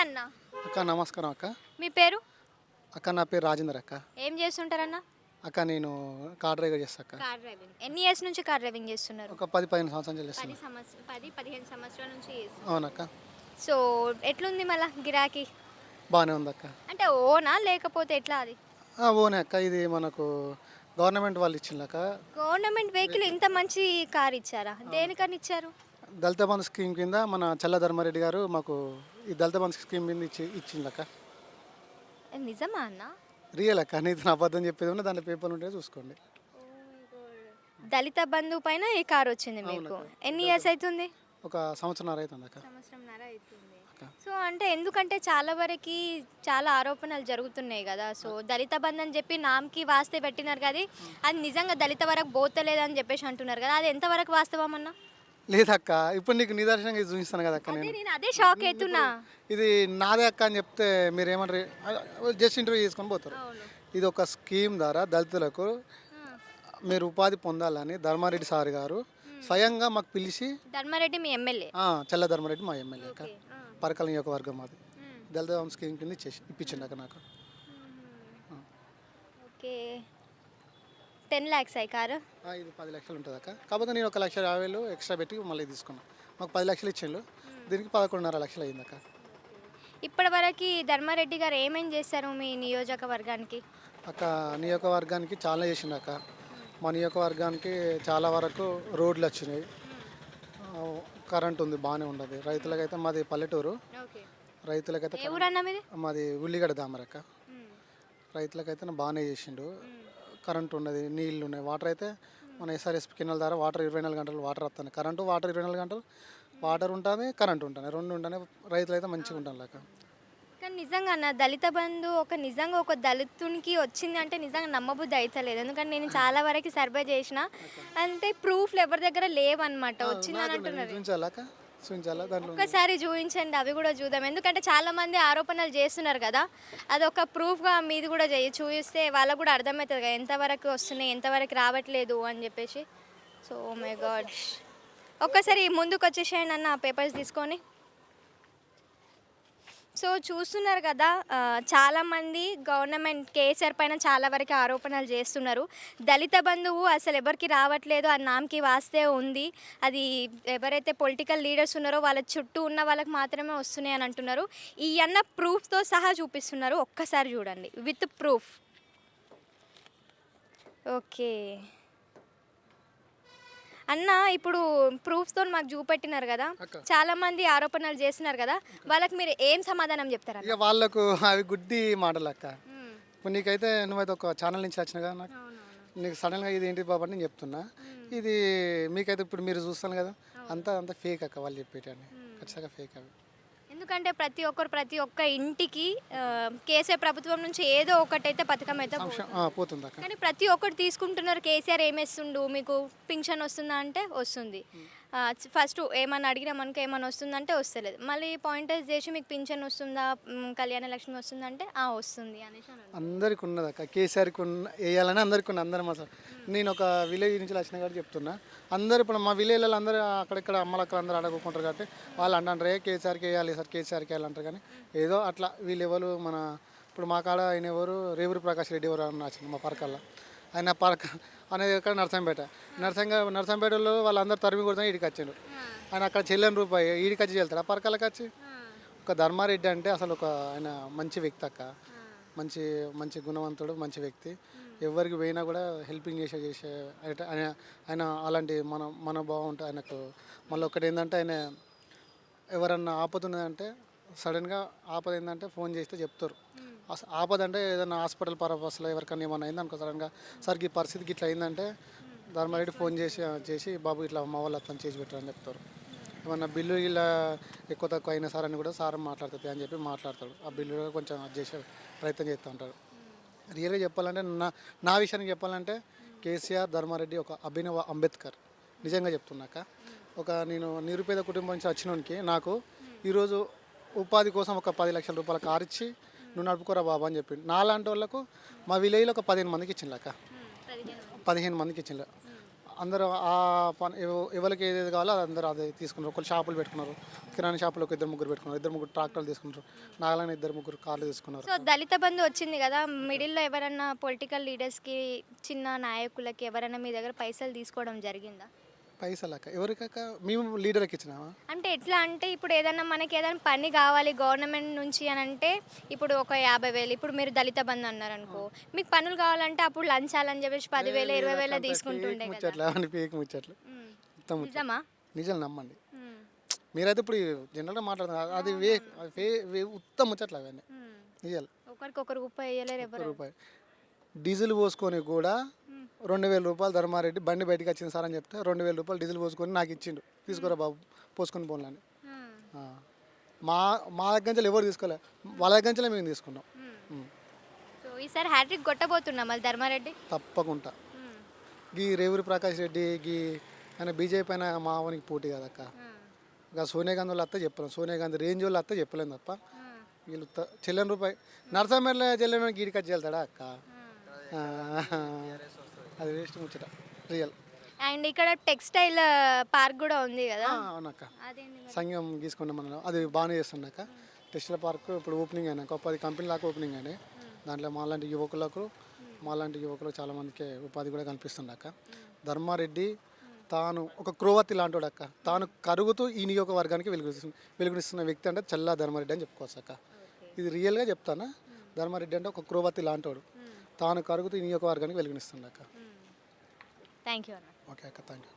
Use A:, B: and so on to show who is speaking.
A: అన్న?
B: అక్క నమస్కారం అక్క.
A: మీ పేరు?
B: అక్క నా పేరు రాజేందర్ అక్క.
A: ఏం చేస్తుంటారన్న?
B: అక్క నేను కార్ డ్రైవర్ చేస్తా అక్క.
A: Car driving. ఎన్ని ఇయర్స్ నుంచి కార్ డ్రైవింగ్ చేస్తున్నారు?
B: ఒక పది పదిహేను సంవత్సరాలు
A: పది
B: చేస్తాను
A: సంవత్సరం పది పదిహేను సంవత్సరాల నుంచి చేస్తున్నారు.
B: అవునక్క
A: సో ఎట్లుంది మళ్ళా గిరాకీ?
B: బాగానే ఉంది అక్క.
A: అంటే ఓనా లేకపోతే ఎట్లా అది?
B: ఆ, ఓనే అక్క. ఇది మనకు గవర్నమెంట్ వాళ్ళు ఇచ్చిందక్క
A: గవర్నమెంట్ వెహికల్ ఇంత మంచి కార్ ఇచ్చారా? దేనికని ఇచ్చారు?
B: దళిత బంధు స్కీమ్ కింద మన చల్ల ధర్మారెడ్డి గారు మాకు ఈ దళిత బంధు స్కీమ్ కింద ఇచ్చి ఇచ్చిందక్క
A: ఏ, నిజమా అన్న?
B: రియల్ అక్క నీకు అబద్ధం చెప్పేది ఉన్నా దాంట్లో పేపర్లు ఉంటే చూసుకోండి.
A: దళిత బంధు పైన ఈ కార్ వచ్చింది మీకు? ఎన్ని ఇయర్స్ అవుతుంది?
B: ఒక సంవత్సరం అవుతుంది అక్క
A: సంవత్సరంన్నర అవుతుంది.
B: అక్క.
A: సో అంటే ఎందుకంటే చాలా వరకు చాలా ఆరోపణలు జరుగుతున్నాయి కదా. సో దళిత బంధు అని చెప్పి నామ్కి వాస్తే పెట్టినారు కదా. అది నిజంగా దళిత వరకు పోతలేదని చెప్పేసి అంటున్నారు కదా. అది ఎంతవరకు వాస్తవం అన్న?
B: లేదక్క ఇప్పుడు నీకు నిదర్శనంగా ఇది చూపిస్తాను కదా అక్క నేను.
A: నేను అదే షాక్ అవుతున్నా.
B: ఇది నాదే అక్క అని చెప్తే మీరు ఏమంటారు జస్ట్ ఇంటర్వ్యూ చేసుకొని పోతారు. ఇది ఒక స్కీమ్ ద్వారా దళితులకు మీరు ఉపాధి పొందాలని ధర్మారెడ్డి సార్ గారు స్వయంగా మాకు పిలిచి
A: ధర్మారెడ్డి మీ ఎమ్మెల్యే?
B: చల్ల ధర్మారెడ్డి మా ఎమ్మెల్యే అక్క. పరకల నియోజకవర్గం మాది. దళిత స్కీమ్ కింద ఇచ్చేసి ఇప్పించండి అక్క నాకు.
A: ఓకే. టెన్ ల్యాక్స్ అయ్యి కారు?
B: ఆ, ఇది పది లక్షలు ఉంటుంది అక్క. కాకపోతే నేను ఒక లక్ష యాభై వేలు ఎక్స్ట్రా పెట్టి మళ్ళీ తీసుకున్నాను మాకు పది లక్షలు ఇచ్చిండు దీనికి పదకొండున్నర లక్షలు అయింది అక్క.
A: ఇప్పటి వరకు ధర్మారెడ్డి గారు ఏమేం చేశారు మీ నియోజకవర్గానికి?
B: అక్క నియోజకవర్గానికి చాలా చేసిండు అక్క. మా నియోజకవర్గానికి చాలా వరకు రోడ్లు వచ్చినాయి. ఆ, కరెంట్ ఉంది బాగానే ఉండదు రైతులకైతే మాది పల్లెటూరు.
A: ఓకే.
B: రైతులకైతే
A: ఏ ఊరన్నా మీది?
B: మాది ఉల్లిగడ్డ దామరక్క రైతులకైతే బాగానే చేసిండు. కరెంట్ ఉన్నది నీళ్ళు ఉన్నాయి. వాటర్ అయితే మన ఎస్ఆర్ఎస్ కిందల ద్వారా వాటర్ ఇరవై నాలుగు గంటలు వాటర్ వస్తుంది కరెంటు వాటర్ ఇరవై నాలుగు గంటలు వాటర్ ఉంటుంది కరెంట్ ఉంటుంది రెండు ఉంటాయి రైతులు అయితే మంచిగా ఉంటాను లేక
A: కానీ నిజంగా అన్న దళిత బంధు ఒక నిజంగా ఒక దళితునికి వచ్చింది అంటే నిజంగా నమ్మబుద్ధి అవుతలేదు ఎందుకంటే నేను చాలా వరకు సర్వే చేసిన అంటే ప్రూఫ్లు ఎవరి దగ్గర లేవన్నమాట. వచ్చిందని అంటున్నారు.
B: చూపించాలా? దాంట్లో
A: ఒక్కసారి చూపించండి అవి కూడా చూద్దాం. ఎందుకంటే చాలా మంది ఆరోపణలు చేస్తున్నారు కదా అది ఒక ప్రూఫ్గా మీది కూడా చేయి చూపిస్తే వాళ్ళకు కూడా అర్థమవుతుంది కదా ఎంతవరకు వస్తున్నాయి ఎంతవరకు రావట్లేదు అని చెప్పేసి. సో మై గాడ్ ఒక్కసారి ముందుకు వచ్చేసేయండి అన్న ఆ పేపర్స్ తీసుకొని. సో చూస్తున్నారు కదా చాలామంది గవర్నమెంట్ కేసీఆర్ పైన చాలా వరకు ఆరోపణలు చేస్తున్నారు. దళిత బంధువు అసలు ఎవరికి రావట్లేదు ఆ నామ్కి వాస్తే ఉంది. అది ఎవరైతే పొలిటికల్ లీడర్స్ ఉన్నారో వాళ్ళ చుట్టూ ఉన్న వాళ్ళకి మాత్రమే వస్తున్నాయి అని అంటున్నారు. ఈ అన్న ప్రూఫ్తో సహా చూపిస్తున్నారు. ఒక్కసారి చూడండి. With proof. ఓకే. అన్న ఇప్పుడు ప్రూఫ్స్తో మాకు చూపెట్టినారు కదా. చాలా మంది ఆరోపణలు చేస్తున్నారు కదా. వాళ్ళకి మీరు ఏం సమాధానం చెప్తారా
B: ఇక వాళ్ళకు అవి గుడ్డి మాటలు అక్క. ఇప్పుడు నీకైతే నువ్వైతే ఒక ఛానల్ నుంచి వచ్చిన కదా నాకు. నీకు సడన్గా ఇది ఏంటి బాబు అని నేను చెప్తున్నా. ఇది మీకైతే ఇప్పుడు మీరు చూస్తాను కదా. అంతా అంతా ఫేక్ అక్క వాళ్ళు చెప్పేటి అని ఖచ్చితంగా ఫేక్ అవి.
A: ఎందుకంటే ప్రతి ఒక్కరు ప్రతి ఒక్క ఇంటికి కేసీఆర్ ప్రభుత్వం నుంచి ఏదో ఒకటైతే పథకం అయితే పోతుంది. కానీ ప్రతి ఒక్కరు తీసుకుంటున్నారు కేసీఆర్ ఏమేస్తుండు మీకు పింఛన్ వస్తుందా అంటే వస్తుంది. ఫస్ట్ ఏమన్నా అడిగినామనుకో ఏమన్నా వస్తుందంటే వస్తలేదు. మళ్ళీ పాయింటర్స్ చేసి మీకు పింఛన్ వస్తుందా? కళ్యాణ లక్ష్మి వస్తుందంటే ఆ వస్తుంది అనేసి
B: అందరికి ఉన్నది అక్క. కేసీఆర్కి ఉన్న వేయాలని అందరికి ఉన్న అందరం అసలు. నేను ఒక విలేజ్ నుంచి వచ్చిన కాబట్టి చెప్తున్నా. అందరు ఇప్పుడు మా విలేజ్లలో అందరూ అక్కడిక్కడ అమ్మలక్కలు అందరూ అడగకుంటారు కాబట్టి వాళ్ళు అంటారు ఏ కేసీఆర్కి వేయాలి సార్ కేసీఆర్కి వేయాలి అంటారు కానీ ఏదో అట్లా వీళ్ళు ఎవరు మన ఇప్పుడు మా కాడ ఆయన ఎవరు? రేవూరి ప్రకాష్ రెడ్డి ఎవరు అని వచ్చింది మా పరకల్లో. ఆయన పరక అనేది ఎక్కడ నర్సంపేట. నర్సంగ నర్సంపేటలో వాళ్ళందరూ తరిమి కొడుతున్నా ఈడికి వచ్చాడు ఆయన అక్కడ చెల్లని రూపాయి ఈడికి వచ్చి వెళ్తాడు ఆ పరకలకు వచ్చి ఒక ధర్మారెడ్డి అంటే అసలు ఒక ఆయన మంచి వ్యక్తి అక్క. మంచి మంచి గుణవంతుడు మంచి వ్యక్తి. ఎవరికి పోయినా కూడా హెల్పింగ్ చేసే చేసే ఆయన- ఆయన అలాంటి మన మన బాగుంటుంది ఆయనకు మళ్ళీ ఒకటి ఏంటంటే ఆయన ఎవరన్నా ఆపదున్నదంటే సడన్గా ఆపద ఏంటంటే ఫోన్ చేస్తే చెప్తారు. ఆపద అంటే ఏదైనా హాస్పిటల్ పర్పస్లో ఎవరికైనా ఏమైనా అయిందనుకో సడన్గా సార్ ఈ పరిస్థితికి ఇట్లా అయిందంటే ధర్మారెడ్డి ఫోన్ చేసి చేసి బాబు ఇట్లా మా వాళ్ళు అతను చేసి పెట్టారని చెప్తారు. ఏమన్నా బిల్లు ఇలా ఎక్కువ తక్కువ అయినా సార్ అని కూడా సార్ మాట్లాడుతుంది అని చెప్పి మాట్లాడతాడు. ఆ బిల్లు కొంచెం అది చేసే ప్రయత్నం చేస్తూ ఉంటాడు. రియల్గా చెప్పాలంటే నా నా విషయానికి చెప్పాలంటే కేసీఆర్ ధర్మారెడ్డి ఒక అభినవ అంబేద్కర్. నిజంగా చెప్తున్నాక ఒక నేను నిరుపేద కుటుంబం నుంచి వచ్చినోనికి నాకు ఈరోజు ఉపాధి కోసం ఒక పది లక్షల రూపాయల కారు ఇచ్చి నువ్వు నడుపుకోరా బాబా అని చెప్పి నాలాంటి వాళ్ళకు మా విలేజ్లో ఒక పదిహేను మందికి ఇచ్చిండ్లక్క పదిహేను మందికి ఇచ్చిండ్రు అందరూ ఆ పని ఎవరికి ఏదేది కావాలో అది అందరూ అదే తీసుకున్నారు. ఒకళ్ళు షాపులు పెట్టుకున్నారు. కిరాణా షాపులు ఒక ఇద్దరు ముగ్గురు పెట్టుకున్నారు. ఇద్దరు ముగ్గురు ట్రాక్టర్లు తీసుకున్నారు. నాగాలని ఇద్దరు ముగ్గురు కార్లు తీసుకున్నారు.
A: సో దళిత బంధు వచ్చింది కదా మిడిల్లో ఎవరైనా పొలిటికల్ లీడర్స్కి చిన్న నాయకులకి ఎవరైనా మీ దగ్గర పైసలు తీసుకోవడం జరిగిందా?
B: పైసలు అక్క ఎవరికాక మేము లీడర్కి ఇచ్చినామా
A: అంటే ఎట్లా అంటే ఇప్పుడు ఏదైనా మనకి ఏదైనా పని కావాలి గవర్నమెంట్ నుంచి అని అంటే ఇప్పుడు ఒక యాభై వేలు ఇప్పుడు మీరు దళిత బంధు అన్నారు అనుకో మీకు పనులు కావాలంటే అప్పుడు లంచాలని చెప్పేసి పదివేలు ఇరవై వేలు తీసుకుంటుండే
B: ముచ్చట్లు అవన్నీ పీక్ ముచ్చట్లు.
A: ఉమ్.
B: మొత్తం ముచ్చట్లు.
A: నిజమా?
B: నిజం నమ్మండి. మీరైతే ఇప్పుడు జనరల్గా మాట్లాడుతున్నారు అది వే వే ఉత్తమ ముచ్చట్లు అవన్నీ. నిజాలు.
A: ఒకరికొకరు రూపాయి
B: రూపాయి డీజిల్ పోసుకొని కూడా రెండు వేల రూపాయలు ధర్మారెడ్డి బండి బయటికి వచ్చింది సార్ అని చెప్తే రెండు వేల రూపాయలు డీజిల్ పోసుకొని నాకు ఇచ్చిండు. తీసుకురా బాబు పోసుకొని పోన్లని. మా మా దగ్గర నుంచి ఎవరు తీసుకోలే వాళ్ళ దగ్గర నుంచి మేము తీసుకున్నాం.
A: సో ఈసారి హ్యాట్రిక్ కొట్టబోతున్నా మళ్ళీ ధర్మారెడ్డి?
B: తప్పకుండా. గీ రేవూరి ప్రకాష్ రెడ్డి గీ ఆయన బీజేపీ అయినా మా అవనికి పోటీ కదక్క. ఇక సోనియా గాంధీ వాళ్ళు అత్త చెప్పలేం సోనియా గాంధీ రేంజ్ వాళ్ళు అత్త చెప్పలేం తప్ప. వీళ్ళు చెల్లెని రూపాయి నరసమెల్ల చెల్లెని గీడి కట్ చేస్తాడా అక్క? అది వేస్ట్ ముచ్చట. రియల్
A: అండ్ ఇక్కడ టెక్స్టైల్ పార్క్ కూడా ఉంది కదా?
B: అవునక్క? సంఘం తీసుకున్నాం మనం అది బాగానే చేస్తున్నాక టెస్టుల పార్క్ ఇప్పుడు ఓపెనింగ్ అయినాక ఒక పది కంపెనీ దాకా ఓపెనింగ్ అయినాయి. దాంట్లో మాలాంటి యువకులకు మాలాంటి యువకులకు చాలా మందికి ఉపాధి కూడా కల్పిస్తుండక్క ధర్మారెడ్డి తాను ఒక క్రోవతి లాంటి అక్క. తాను కరుగుతూ ఈ నియోజకవర్గానికి వెలుగునిస్తున్న వెలుగునిస్తున్న వ్యక్తి అంటే చల్లా ధర్మారెడ్డి అని చెప్పుకోవచ్చు అక్క. ఇది రియల్గా చెప్తానా? ధర్మారెడ్డి అంటే ఒక క్రోవతి లాంటోడు. తాను కరుగుతూ ఈ నియోజకవర్గానికి వెలుగునిస్తుండక్క
A: థ్యాంక్ యూ
B: ఓకే అక్క థ్యాంక్ యూ